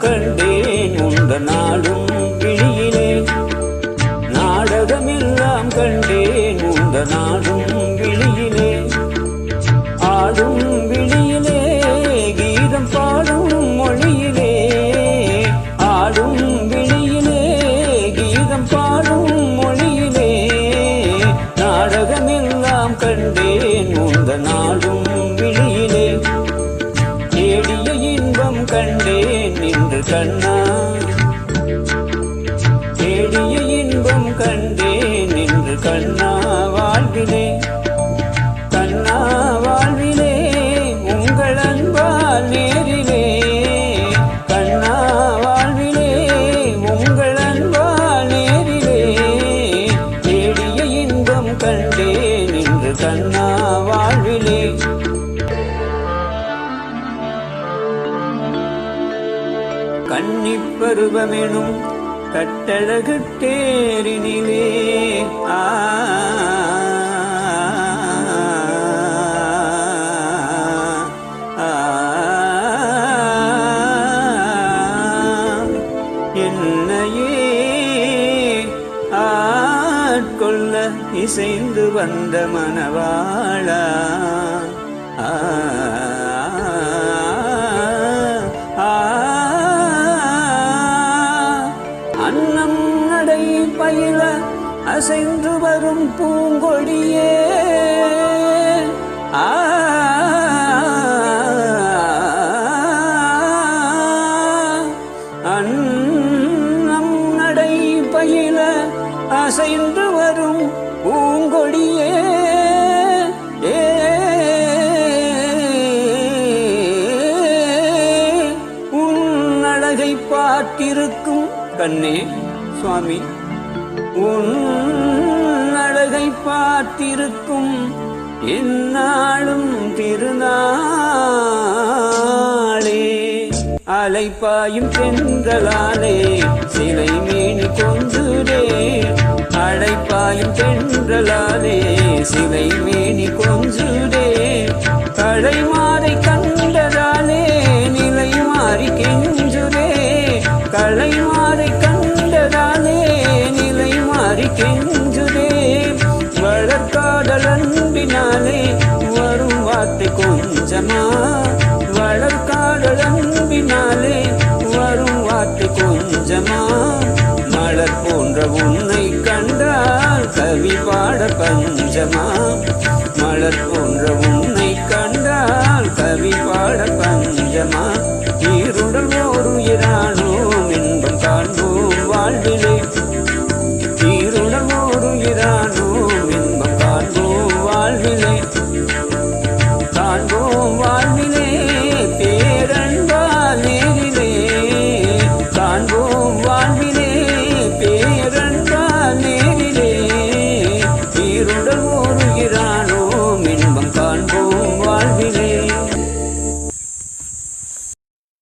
கண்டேன் உந்த நாடும் விழியிலே. நாடகமெல்லாம் கண்டேன் உந்த நாடும் விழியிலே. ஆடும் விழியிலே கீதம் பாடும் மொழியிலே. ஆடும் விழியிலே கீதம் பாடும் மொழியிலே. நாடகமெல்லாம் கண்டேன் உந்த நாடும் கண்ணா தேடிய இன்பம் கண்டேன் என்று கண்ணா வாழ்விலே. கண்ணா வாழ்விலே உங்கள் அன்பால் நேரிலே. கண்ணா வாழ்விலே உங்கள் அன்பால் நேரிலே. தேடிய இன்பம் கண்டேன் என்று கண்ணா வாழ்விலே. கன்னிப்பருவமெனும் கட்டழகு தேரினிலே. ஆ. என்னையே ஆட்கொள்ள இசைந்து வந்த மணவாளா. ஆ, அன்னம் பயில அசைந்து வரும் பூங்கொடியே. ஆ. அன்னம் நடை பயில அசைந்து வரும் பூங்கொடியே. உன் அழகை பார்த்திருக்கும் கண்ணே. சுவாமி. உன் அழகை பார்த்திருக்கும் என்னாலும் திருநாளே. அலைப்பாயும் பெண்களாலே சிலை மீனி கொஞ்சுரே அழைப்பாயும் பெண்களாலே சிலை கெஞ்சுதே வளர்காடல் அன்பினாலே வரும் வார்த்தை கொஞ்சமா. வளர்காடல் அன்பினாலே வரும் வார்த்தை கொஞ்சமா. மலர் போன்ற உன்னை கண்டால் கவி பாட பஞ்சமா. மலர் போன்ற உன்னை கண்டால் கவி பாட பஞ்சமா. இருடல் ஒரு இரானோம் இன்பம் காண்போம் வாழ்விலே